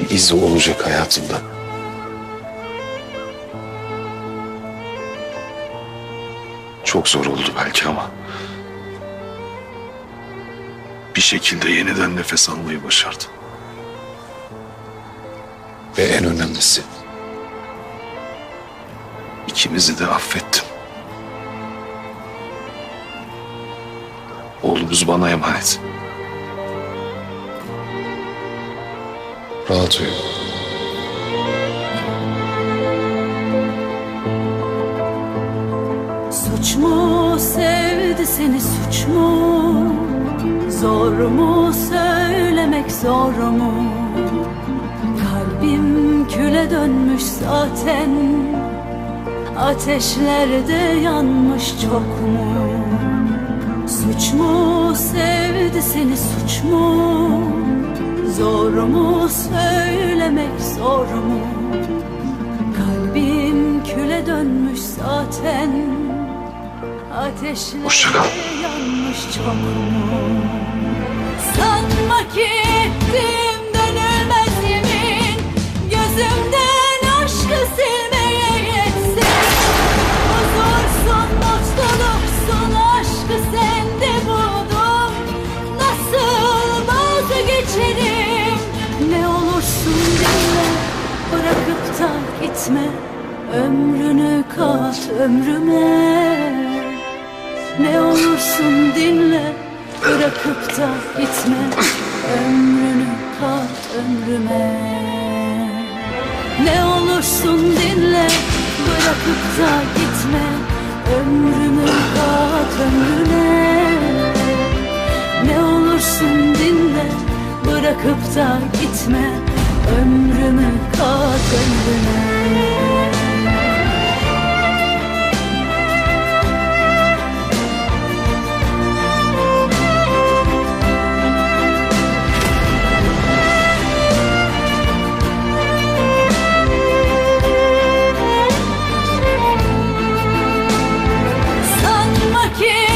bir iz olacak hayatımda. Çok zor oldu belki ama bir şekilde yeniden nefes almayı başardım. Ve en önemlisi ikimizi de affettim. Oğlumuz bana emanet. Rahat. Suç mu sevdi seni suç mu? Zor mu söylemek zor mu? Kalbim küle dönmüş zaten Ateşlerde yanmış çok mu? Suç mu sevdi seni suç mu? Zor mu söylemek zor mu? Kalbim küle dönmüş zaten kal. yanmış çok mu? Sanma ki gitme Ömrünü kat ömrüme. Ne olursun dinle Bırakıp da gitme Ömrünü kat ömrüme. Ne olursun dinle Bırakıp da gitme Ömrümü kat ömrüne Ne olursun dinle Bırakıp da gitme Ömrümü kat ömrüne you